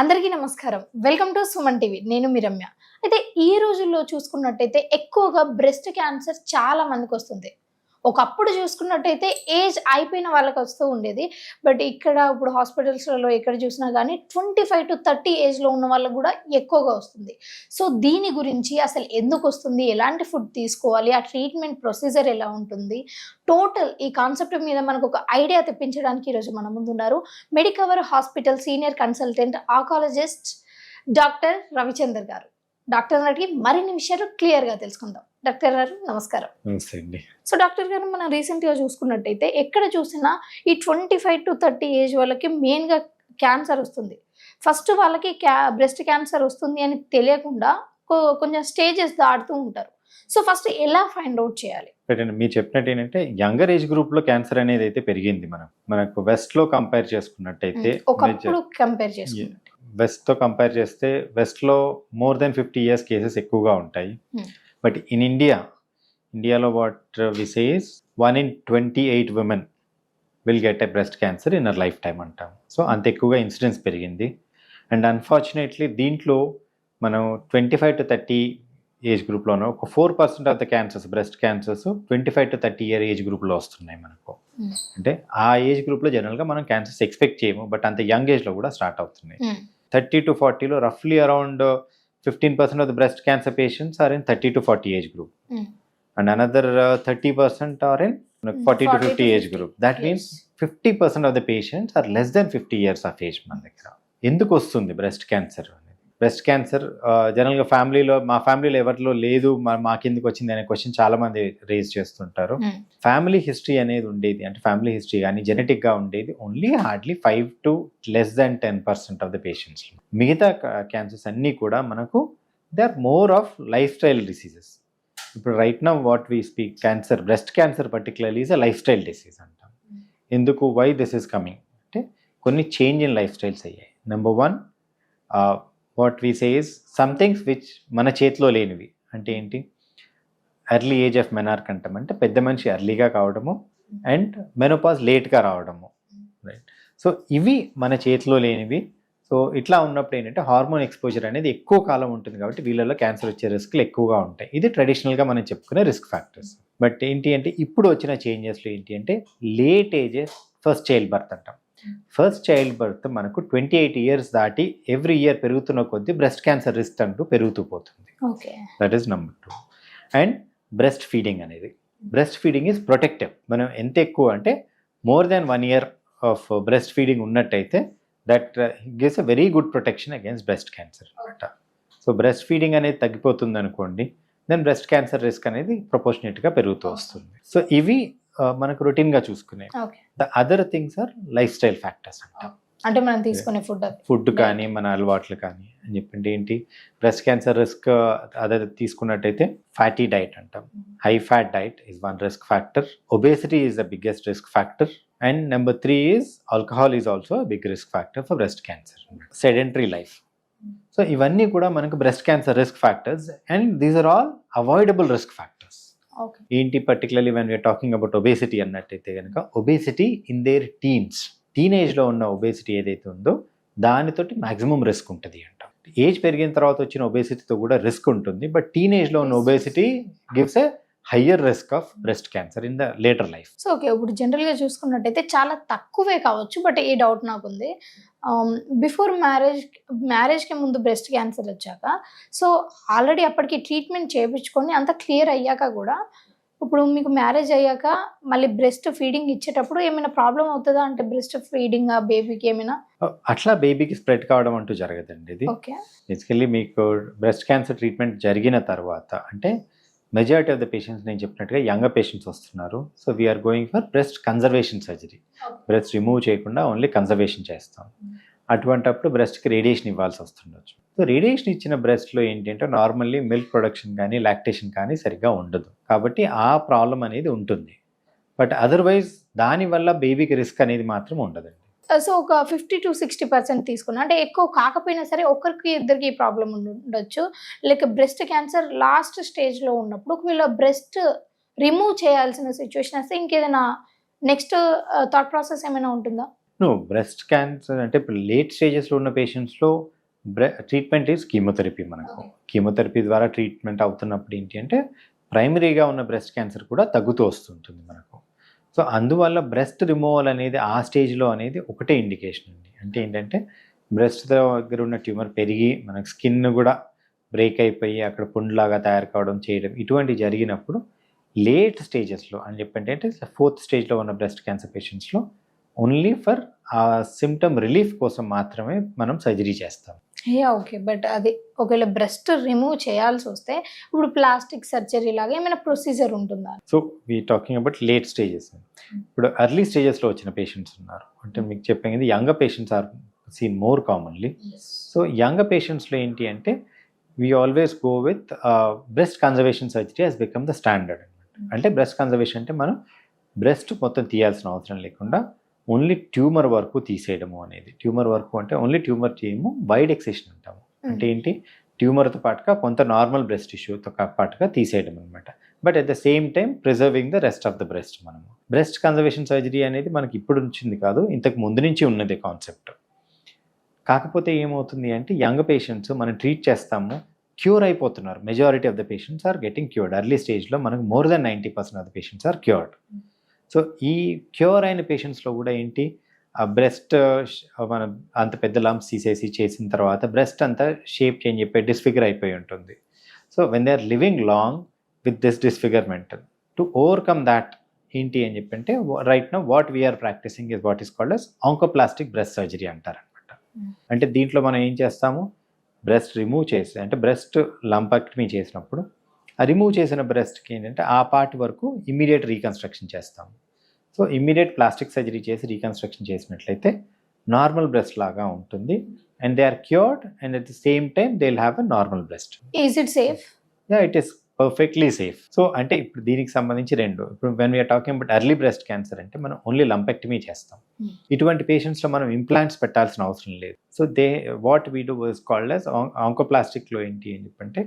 అందరికీ నమస్కారం. Welcome to Suman TV నేను మీ రమ్య. అయితే ఈ రోజుల్లో చూసుకున్నట్టయితే ఎక్కువగా బ్రెస్ట్ క్యాన్సర్ చాలా మందికి వస్తుంది. ఒకప్పుడు చూసుకున్నట్టయితే ఏజ్ అయిపోయిన వాళ్ళకి వస్తూ ఉండేది. బట్ ఇక్కడ ఇప్పుడు హాస్పిటల్స్లలో ఎక్కడ చూసినా కానీ ట్వంటీ ఫైవ్ టు థర్టీ ఏజ్లో ఉన్న వాళ్ళకు కూడా ఎక్కువగా వస్తుంది. సో దీని గురించి అసలు ఎందుకు వస్తుంది? ఎలాంటి ఫుడ్ తీసుకోవాలి? ఆ ట్రీట్మెంట్ ప్రొసీజర్ ఎలా ఉంటుంది? టోటల్ ఈ కాన్సెప్ట్ మీద మనకు ఒక ఐడియా తెప్పించడానికి ఈరోజు మన ముందున్నారు Medicover hospital senior consultant oncologist doctor Ravichander గారు. డాక్టర్ గారికి మరిన్ని విషయాలు క్లియర్గా తెలుసుకుందాం. డాక్టర్ గారు నమస్కారం. నమస్తే అండి. సో డాక్టర్ గారు మనం రీసెంట్గా చూసుకున్నట్టయితే ఎక్కడ చూసినా ఈ twenty five to thirty age వాళ్ళకి మెయిన్గా క్యాన్సర్ వస్తుంది. ఫస్ట్ వాళ్ళకి క్యా బ్రెస్ట్ క్యాన్సర్ వస్తుంది అని తెలియకుండా కొంచెం స్టేజెస్ దాటుతూ ఉంటారు. సో ఫస్ట్ ఎలా ఫైండ్ అవుట్ చేయాలి? మీరు చెప్పినట్టు ఏంటంటే యంగర్ ఏజ్ గ్రూప్లో క్యాన్సర్ అనేది అయితే పెరిగింది మనం. మనకు వెస్ట్లో కంపేర్ చేసుకున్నట్టయితే ఒకప్పుడు కంపేర్ చేసుకుంటే వెస్ట్తో కంపేర్ చేస్తే వెస్ట్లో more than fifty years cases ఎక్కువగా ఉంటాయి. Hmm. బట్ ఇన్ ఇండియా ఇండియాలో what we says one in twenty eight women will get a breast cancer in our lifetime అంటాం సో అంత ఎక్కువగా ఇన్సిడెన్స్ పెరిగింది అండ్ అన్ఫార్చునేట్లీ దీంట్లో మనం twenty five to thirty age గ్రూప్లోనూ ఒక four percent of the cancers breast cancers twenty five to thirty year age గ్రూప్లో వస్తున్నాయి మనకు Hmm. అంటే ఆ ఏజ్ గ్రూప్లో జనరల్గా మనం క్యాన్సర్స్ ఎక్స్పెక్ట్ చేయము బట్ అంత యంగ్ ఏజ్లో కూడా స్టార్ట్ అవుతున్నాయి థర్టీ టు ఫార్టీలో రఫ్లీ around fifteen percent of the breast cancer patients are in thirty to forty age group Hmm. And another thirty percent are in forty to 40 to fifty age 50. Group that means fifty percent of the patients are less than fifty years of age మన దగ్గర ఎందుకు వస్తుంది breast cancer breast cancer. జనరల్గా ఫ్యామిలీలో మా ఫ్యామిలీలో ఎవరిలో లేదు మా- మాకెందుకు వచ్చింది అనే క్వశ్చన్ చాలా మంది రేజ్ చేస్తుంటారు. ఫ్యామిలీ హిస్టరీ అనేది ఉండేది అంటే ఫ్యామిలీ హిస్టరీ కానీ జెనెటిక్గా ఉండేది only hardly five to less than ten percent of the patients మిగతా క్యాన్సర్స్ అన్నీ కూడా మనకు they are more of lifestyle diseases ఇప్పుడు right now what we speak cancer breast cancer particularly is a lifestyle disease అంటాం ఎందుకు why this is coming అంటే కొన్ని change in life styles అయ్యాయి number one what we says somethings which మన చేతిలో లేనివి. అంటే ఏంటి? ఎర్లీ ఏజ్ ఆఫ్ మెనార్క్ అంటాం. అంటే పెద్ద మనిషి ఎర్లీగా కావడము అండ్ మెనోపాజ్ లేట్గా రావడము. రైట్. సో ఇవి మన చేతిలో లేనివి. సో ఇట్లా ఉన్నప్పుడు ఏంటంటే హార్మోన్ ఎక్స్పోజర్ అనేది ఎక్కువ కాలం ఉంటుంది కాబట్టి వీళ్ళలో క్యాన్సర్ వచ్చే రిస్క్లు ఎక్కువగా ఉంటాయి. ఇది ట్రెడిషనల్గా మనం చెప్పుకునే రిస్క్ ఫ్యాక్టర్స్. బట్ ఏంటి అంటే ఇప్పుడు వచ్చిన చేంజెస్లో ఏంటి అంటే late ages first child birth అంటాం. ఫస్ట్ చైల్డ్ బర్త్ మనకు ట్వంటీ ఎయిట్ ఇయర్స్ దాటి ఎవ్రీ ఇయర్ పెరుగుతున్న కొద్దీ బ్రెస్ట్ క్యాన్సర్ రిస్క్ అంటూ పెరుగుతూ పోతుంది. Okay. That is number two and breastfeeding అనేది. బ్రెస్ట్ ఫీడింగ్ ఈజ్ ప్రొటెక్టివ్ మనం ఎంత ఎక్కువ అంటే more than one year of breastfeeding ఉన్నట్టయితే that gives a very good protection against breast cancer అనమాట సో బ్రెస్ట్ ఫీడింగ్ అనేది తగ్గిపోతుంది అనుకోండి దెన్ బ్రెస్ట్ క్యాన్సర్ రిస్క్ అనేది ప్రపోర్షనేట్గా పెరుగుతూ వస్తుంది. సో ఇవి మనకు రొటీన్గా చూసుకునే. The other things are lifestyle factors అంటాం. అంటే మనం తీసుకునే ఫుడ్ ఫుడ్ కానీ మన అలవాట్లు కానీ అని చెప్పండి. ఏంటి? బ్రెస్ట్ క్యాన్సర్ రిస్క్ అదే తీసుకున్నట్టయితే ఫ్యాటీ డైట్ అంటాం. High fat diet is one risk factor obesity is the biggest risk factor and number three is alcohol is also big risk factor for breast cancer sedentary life so ఇవన్నీ కూడా మనకు breast cancer risk factors and these are all avoidable risk factors ఏంటి particularly when we're talking about obesity అన్నట్టయితే కనుక obesity in there teens టీనేజ్లో ఉన్న obesity ఏదైతే ఉందో దానితోటి మాక్సిమం రిస్క్ ఉంటుంది అంట. ఏజ్ పెరిగిన తర్వాత వచ్చిన ఒబేసిటీతో కూడా రిస్క్ ఉంటుంది బట్ టీనేజ్లో ఉన్న obesity gives a higher risk of breast cancer in the later life. So okay ఇప్పుడు జనరల్గా చూసుకున్నట్టయితే చాలా తక్కువే కావచ్చు బట్ ఈ డౌట్ నాకు ఉంది బిఫోర్ మ్యారేజ్ మ్యారేజ్కి ముందు బ్రెస్ట్ క్యాన్సర్ వచ్చాక సో ఆల్రెడీ అప్పటికి ట్రీట్మెంట్ చేయించుకొని అంత క్లియర్ అయ్యాక కూడా ఇప్పుడు మీకు మ్యారేజ్ అయ్యాక మళ్ళీ బ్రెస్ట్ ఫీడింగ్ ఇచ్చేటప్పుడు ఏమైనా ప్రాబ్లం అవుతుందా? అంటే బ్రెస్ట్ ఫీడింగ్ ఆ బేబీకి ఏమైనా? అట్లా బేబీకి స్ప్రెడ్ కావడం అంటూ జరగదండి ఇది. ఓకే. బేసికల్లీ మీకు బ్రెస్ట్ క్యాన్సర్ ట్రీట్మెంట్ జరిగిన తర్వాత అంటే మెజారిటీ ఆఫ్ ద పేషెంట్స్ నేను చెప్పినట్టుగా యంగర్ పేషెంట్స్ వస్తున్నారు. So we're going for breast conservation surgery breast remove చేయకుండా ఓన్లీ కన్జర్వేషన్ చేస్తాం. అటువంటప్పుడు బ్రెస్ట్కి రేడియేషన్ ఇవ్వాల్సి వస్తుండొచ్చు. సో రేడియేషన్ ఇచ్చిన బ్రెస్ట్లో ఏంటంటే నార్మల్లీ మిల్క్ ప్రొడక్షన్ కానీ లాక్టేషన్ కానీ సరిగ్గా ఉండదు. కాబట్టి ఆ ప్రాబ్లం అనేది ఉంటుంది. బట్ అదర్వైజ్ దానివల్ల బేబీకి రిస్క్ అనేది మాత్రం ఉండదండి. సో ఒక ఫిఫ్టీ టు సిక్స్టీ పర్సెంట్ తీసుకున్నా. అంటే ఎక్కువ కాకపోయినా సరే ఒకరికి ఇద్దరికి ప్రాబ్లం ఉండొచ్చు. లైక్ బ్రెస్ట్ క్యాన్సర్ లాస్ట్ స్టేజ్లో ఉన్నప్పుడు ఒకవేళ బ్రెస్ట్ రిమూవ్ చేయాల్సిన సిచ్యువేషన్ వస్తే ఇంకేదైనా నెక్స్ట్ థాట్ ప్రాసెస్ ఏమైనా ఉంటుందా? నువ్వు బ్రెస్ట్ క్యాన్సర్ అంటే ఇప్పుడు లేట్ స్టేజెస్లో ఉన్న పేషెంట్స్లో బ్రె ట్రీట్మెంట్ ఈజ్ కీమోథెరపీ మనకు. కీమోథెరపీ ద్వారా ట్రీట్మెంట్ అవుతున్నప్పుడు ఏంటి అంటే ప్రైమరీగా ఉన్న బ్రెస్ట్ క్యాన్సర్ కూడా తగ్గుతూ వస్తుంటుంది మనకు. సో అందువల్ల బ్రెస్ట్ రిమూవల్ అనేది ఆ స్టేజ్లో అనేది ఒకటే ఇండికేషన్ అండి. అంటే ఏంటంటే బ్రెస్ట్ దగ్గర ఉన్న ట్యూమర్ పెరిగి మనకు స్కిన్ కూడా బ్రేక్ అయిపోయి అక్కడ పుండ్లాగా తయారు కావడం చేయడం ఇటువంటి జరిగినప్పుడు లేట్ స్టేజెస్లో అని చెప్పంటే అంటే ఫోర్త్ స్టేజ్లో ఉన్న breast cancer పేషెంట్స్లో only for a symptom relief కోసం మాత్రమే మనం సర్జరీ చేస్తాం. Yeah okay. బట్ అది ఒకవేళ బ్రెస్ట్ రిమూవ్ చేయాల్సి వస్తే ఇప్పుడు ప్లాస్టిక్ సర్జరీ లాగా ఏమైనా ప్రొసీజర్ ఉంటుందా? So we talking about late stages ఇప్పుడు ఎర్లీ స్టేజెస్లో వచ్చిన పేషెంట్స్ ఉన్నారు. అంటే మీకు చెప్పేది young patients are seen more commonly so young పేషెంట్స్లో ఏంటి అంటే we always go with breast conservation surgery has become the standard అంటే బ్రెస్ట్ కన్జర్వేషన్ అంటే మనం బ్రెస్ట్ మొత్తం తీయాల్సిన అవసరం లేకుండా ఓన్లీ ట్యూమర్ వరకు తీసేయడము అనేది. ట్యూమర్ వరకు అంటే ఓన్లీ ట్యూమర్ చేయము వైడ్ ఎక్సేషన్ అంటాము. అంటే ఏంటి? ట్యూమర్తో పాటుగా కొంత నార్మల్ బ్రెస్ట్ టిష్యూతో పాటుగా తీసేయడం అనమాట but at the same time preserving the rest of the breast మనము. బ్రెస్ట్ కన్జర్వేషన్ సర్జరీ అనేది మనకి ఇప్పుడు వచ్చింది కాదు ఇంతకు ముందు నుంచి ఉన్నది కాన్సెప్ట్. కాకపోతే ఏమవుతుంది అంటే యంగ్ పేషెంట్స్ మనం ట్రీట్ చేస్తాము క్యూర్ అయిపోతున్నారు. Majority of the patients are getting cured. Early స్టేజ్లో మనకు more than ninety percent of the patients are cured. So ఈ క్యూర్ అయిన పేషెంట్స్లో కూడా ఏంటి? ఆ బ్రెస్ట్ మన అంత పెద్ద లంప్స్ తీసేసి చేసిన తర్వాత బ్రెస్ట్ అంతా షేప్ చేంజ్ అయిపోయి డిస్ఫిగర్ అయిపోయి ఉంటుంది. So when they are living long with this disfigurement to overcome that ఏంటి అని చెప్పంటే right no what we're practicing is what is called as oncoplastic breast surgery అంటారనమాట. అంటే దీంట్లో మనం ఏం చేస్తాము? బ్రెస్ట్ రిమూవ్ చేసి అంటే బ్రెస్ట్ లంపక్టమీ చేసినప్పుడు రిమూవ్ చేసిన బ్రెస్ట్కి ఏంటంటే ఆ పార్ట్ వరకు ఇమ్మీడియట్ రీకన్స్ట్రక్షన్ చేస్తాము. సో ఇమ్మీడియట్ ప్లాస్టిక్ సర్జరీ చేసి రీకన్స్ట్రక్షన్ చేసినట్లయితే నార్మల్ బ్రెస్ట్ లాగా ఉంటుంది. And they are cured and at the same time they will have a normal breast is it safe yeah it is perfectly safe so అంటే ఇప్పుడు దీనికి సంబంధించి రెండు. ఇప్పుడు when we're talking about early breast cancer అంటే మనం only lumpectomy చేస్తాం. Hmm. ఇటువంటి పేషెంట్స్లో మనం ఇంప్లాంట్స్ పెట్టాల్సిన అవసరం లేదు. So they what we do was called as ఆంకోప్లాస్టిక్లో ఏంటి అని చెప్పంటే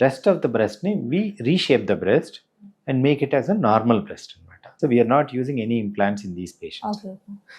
rest of the బ్రెస్ట్ని we reshape the breast and make it as a normal breast అనమాట so we're not using any implants in these patients okay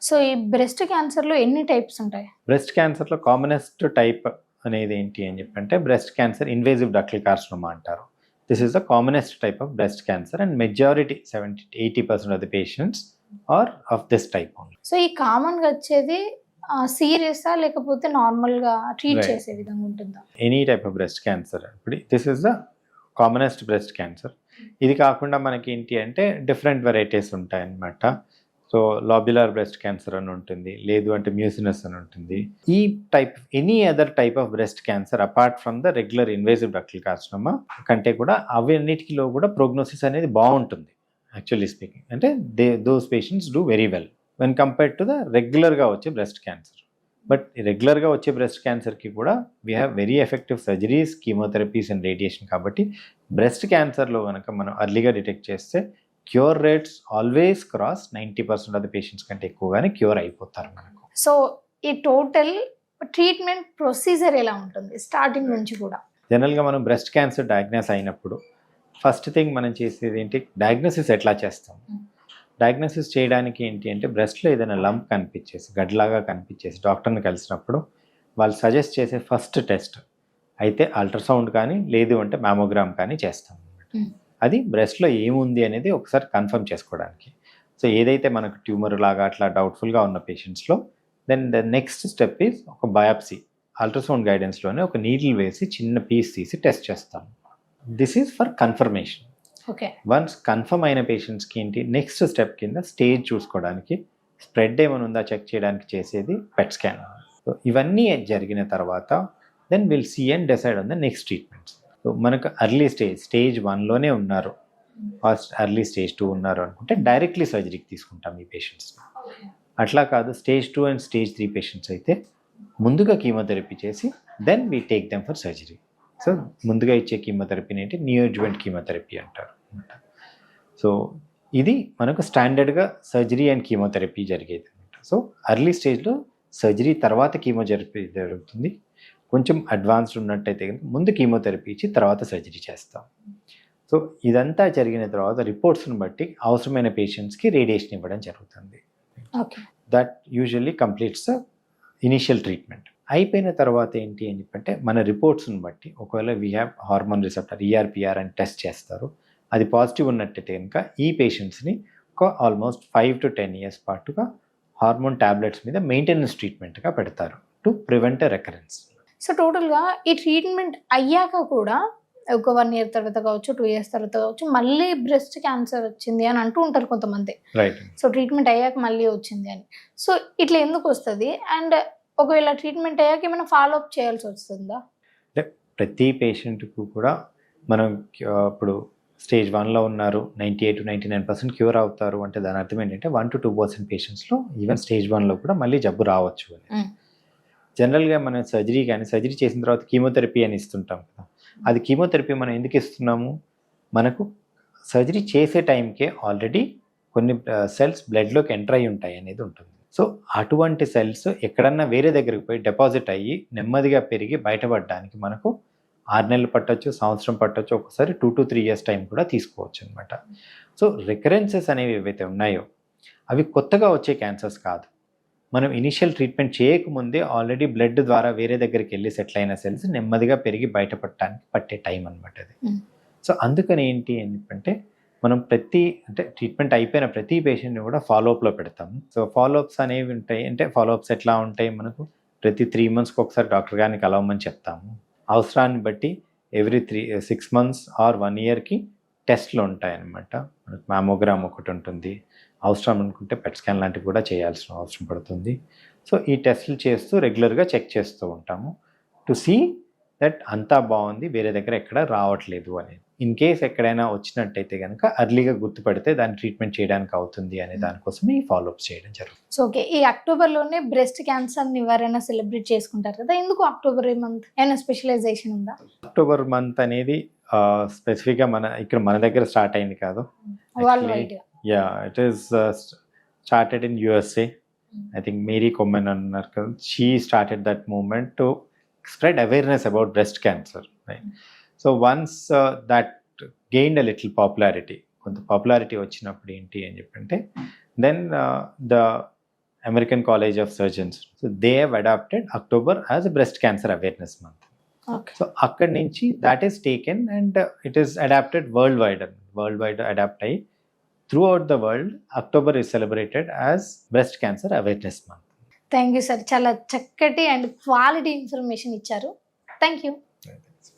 so ఈ breast క్యాన్సర్లో ఎన్ని types ఉంటాయి? Breast క్యాన్సర్లో commonest type అనేది ఏంటి అని చెప్పంటే breast cancer invasive ductal carcinoma అంటారు. This is the commonest type of breast cancer and majority seventy eighty percent of the patients are of this type so ఈ కామన్గా వచ్చేది సీరియసా లేకపోతే నార్మల్గా ట్రీట్. చేసే విధంగా ఉంటుందా? Any type of breast cancer ఇప్పుడు this is the commonest breast cancer ఇది కాకుండా మనకి ఏంటి అంటే డిఫరెంట్ వెరైటీస్ ఉంటాయన్నమాట. సో లాబ్యులర్ బ్రెస్ట్ క్యాన్సర్ అని ఉంటుంది లేదు అంటే మ్యూసినస్ అని ఉంటుంది. ఈ type any other type of breast cancer apart from the regular invasive ductal carcinoma కంటే కూడా అవన్నిటిలో కూడా ప్రోగ్నోసిస్ అనేది బాగుంటుంది యాక్చువల్లీ స్పీకింగ్ అంటే they those patients do very well when compared to the రెగ్యులర్గా వచ్చే బ్రెస్ట్ క్యాన్సర్ బట్ రెగ్యులర్గా వచ్చే బ్రెస్ట్ క్యాన్సర్కి కూడా we have very effective surgeries chemotherapies and radiation కాబట్టి బ్రెస్ట్ క్యాన్సర్లో కనుక మనం అర్లీగా డిటెక్ట్ చేస్తే cure rates always cross ninety percent of the patients కంటే ఎక్కువగానే క్యూర్ అయిపోతారు మనకు. సో ఈ టోటల్ ట్రీట్మెంట్ ప్రొసీజర్ ఎలా ఉంటుంది? స్టార్టింగ్ నుంచి కూడా. జనరల్గా మనం బ్రెస్ట్ క్యాన్సర్ డయాగ్నోస్ అయినప్పుడు ఫస్ట్ థింగ్ మనం చేసేది ఏంటి? డయాగ్నోసిస్ ఎట్లా చేస్తాం? డయాగ్నోసిస్ చేయడానికి ఏంటి అంటే బ్రెస్ట్లో ఏదైనా లంప్ కనిపించేసి గడ్లాగా కనిపించేసి డాక్టర్ని కలిసినప్పుడు వాళ్ళు సజెస్ట్ చేసే ఫస్ట్ టెస్ట్ అయితే అల్ట్రాసౌండ్ కానీ లేదు అంటే మ్యామోగ్రామ్ కానీ చేస్తాం Hmm. అది బ్రెస్ట్లో ఏముంది అనేది ఒకసారి కన్ఫర్మ్ చేసుకోవడానికి. సో ఏదైతే మనకు ట్యూమర్ లాగా అట్లా డౌట్ఫుల్గా ఉన్న పేషెంట్స్లో then the next step is ఒక బయాప్సీ అల్ట్రాసౌండ్ గైడెన్స్లోనే ఒక నీడిల్ వేసి చిన్న పీస్ తీసి టెస్ట్ చేస్తాం. This is for confirmation once confirm అయిన పేషెంట్స్కి ఏంటి నెక్స్ట్ స్టెప్ కింద స్టేజ్ చూసుకోవడానికి స్ప్రెడ్ ఏమైనా ఉందా చెక్ చేయడానికి చేసేది పెట్ స్కాన్. సో ఇవన్నీ జరిగిన తర్వాత then will see and decide on the next treatments so మనకు అర్లీ స్టేజ్ స్టేజ్ వన్లోనే ఉన్నారు. ఫస్ట్ అర్లీ స్టేజ్ టూ ఉన్నారు అనుకుంటే డైరెక్ట్లీ సర్జరీకి తీసుకుంటాం ఈ పేషెంట్స్ అట్లా కాదు stage two and stage three patients అయితే ముందుగా కీమోథెరపీ చేసి then we take them for surgery so ముందుగా ఇచ్చే కీమోథెరపీని ఏంటి నియోజ్వెంట్ కీమోథెరపీ అంటారు. అనమాట. సో ఇది మనకు స్టాండర్డ్గా సర్జరీ అండ్ కీమోథెరపీ జరిగేది అనమాట సో అర్లీ స్టేజ్లో సర్జరీ తర్వాత కీమోథెరపీ జరుగుతుంది. కొంచెం అడ్వాన్స్డ్ ఉన్నట్టయితే కనుక ముందు కీమోథెరపీ ఇచ్చి తర్వాత సర్జరీ చేస్తాం. సో ఇదంతా జరిగిన తర్వాత రిపోర్ట్స్ని బట్టి అవసరమైన పేషెంట్స్కి రేడియేషన్ ఇవ్వడం జరుగుతుంది. That usually completes initial treatment. అయిపోయిన తర్వాత ఏంటి అని చెప్పంటే మన రిపోర్ట్స్ని బట్టి ఒకవేళ we have hormone receptor ERPR అని టెస్ట్ చేస్తారు. అది పాజిటివ్ ఉన్నట్టయితే కనుక ఈ పేషెంట్స్ని ఒక almost five to ten years పాటుగా హార్మోన్ టాబ్లెట్స్ మీద మెయింటెనెన్స్ ట్రీట్మెంట్గా పెడతారు టు ప్రివెంట్ రెకరెన్స్ సో టోటల్గా ఈ ట్రీట్మెంట్ అయ్యాక కూడా ఒక వన్ ఇయర్ తర్వాత కావచ్చు టూ ఇయర్స్ తర్వాత కావచ్చు మళ్ళీ బ్రెస్ట్ క్యాన్సర్ వచ్చింది అని అంటూ ఉంటారు కొంతమంది. రైట్ సో ట్రీట్మెంట్ అయ్యాక మళ్ళీ వచ్చింది అని. సో ఇట్లా ఎందుకు వస్తుంది? అండ్ ఒకవేళ ట్రీట్మెంట్ అయ్యాక ఏమైనా ఫాలో అప్ చేయాల్సి వస్తుందా? ప్రతి పేషెంట్కు కూడా మనం ఇప్పుడు స్టేజ్ వన్లో ఉన్నారు ninety eight ninety nine percent cure అవుతారు అంటే దాని అర్థం ఏంటంటే వన్ టు టూ పర్సెంట్ పేషెంట్స్లో ఈవెన్ స్టేజ్ వన్లో కూడా మళ్ళీ జబ్బు రావచ్చు అని. జనరల్గా మనం సర్జరీ కానీ సర్జరీ చేసిన తర్వాత కీమోథెరపీ అని ఇస్తుంటాం కదా. అది కీమోథెరపీ మనం ఎందుకు ఇస్తున్నాము? మనకు సర్జరీ చేసే టైంకే ఆల్రెడీ కొన్ని సెల్స్ బ్లడ్లోకి ఎంటర్ అయి ఉంటాయి అనేది ఉంటుంది. సో అటువంటి సెల్స్ ఎక్కడన్నా వేరే దగ్గరికి పోయి డిపాజిట్ అయ్యి నెమ్మదిగా పెరిగి బయటపడడానికి మనకు ఆరు నెలలు పట్టొచ్చు సంవత్సరం పట్టొచ్చు ఒకసారి two to three years time కూడా తీసుకోవచ్చు అనమాట సో రికరెన్సెస్ అనేవి ఏవైతే ఉన్నాయో అవి కొత్తగా వచ్చే క్యాన్సర్స్ కాదు. మనం ఇనిషియల్ ట్రీట్మెంట్ చేయకముందే ఆల్రెడీ బ్లడ్ ద్వారా వేరే దగ్గరికి వెళ్ళి సెటిల్ అయిన సెల్స్ నెమ్మదిగా పెరిగి బయటపడటానికి పట్టే టైం అనమాట అది. సో అందుకని ఏంటి చెప్పంటే మనం ప్రతి అంటే ట్రీట్మెంట్ అయిపోయిన ప్రతి పేషెంట్ని కూడా ఫాలోఅప్లో పెడతాం సో ఫాలోఅప్స్ అనేవి ఉంటాయి అంటే ఫాలోఅప్స్ ఎట్లా ఉంటాయి? మనకు ప్రతి త్రీ మంత్స్కి ఒకసారి డాక్టర్ గారిని కలవమని చెప్తాము. అవసరాన్ని బట్టి every three six months or one ఇయర్కి టెస్ట్లు ఉంటాయన్నమాట. మనకు మ్యామోగ్రామ్ ఒకటి ఉంటుంది. అవసరం అనుకుంటే పెట్ స్కాన్ లాంటివి కూడా చేయాల్సిన అవసరం పడుతుంది. సో ఈ టెస్ట్లు చేస్తూ రెగ్యులర్గా చెక్ చేస్తూ ఉంటాము. టు సీ దట్ అంతా బాగుంది వేరే దగ్గర ఎక్కడ రావట్లేదు అనేది. ఇన్ కేస్ ఎక్కడైనా వచ్చినట్టయితే కనుక అర్లీగా గుర్తుపడితే దాన్ని ట్రీట్మెంట్ చేయడానికి అవుతుంది అనే దానికోసం ఈ ఫాలోఅప్స్ చేయడం జరుగుతుంది. సో ఓకే ఈ అక్టోబర్లోనే బ్రెస్ట్ క్యాన్సర్ నివారణ సెలబ్రేట్ చేసుకుంటారు కదా ఎందుకు అక్టోబర్ మంత్ ఏమైనా స్పెషలైజేషన్ ఉందా? అక్టోబర్ మంత్ అనేది స్పెసిఫిక్గా మన ఇక్కడ మన దగ్గర స్టార్ట్ అయింది కాదు. Yeah it is started in USA I think Mary Komen అన్నారు కదా she started that moment to spread awareness about breast cancer right so once that gained a little popularity కొంత పాపులారిటీ వచ్చినప్పుడు ఏంటి అని చెప్పంటే then the American College of Surgeons so they have adopted October as breast cancer awareness month so అక్కడి నుంచి that is taken and it is adopted worldwide worldwide adopt అయ్యి throughout the world October is celebrated as breast cancer awareness month thank you sir చాలా చక్కటి and quality information ఇచ్చారు. Thank you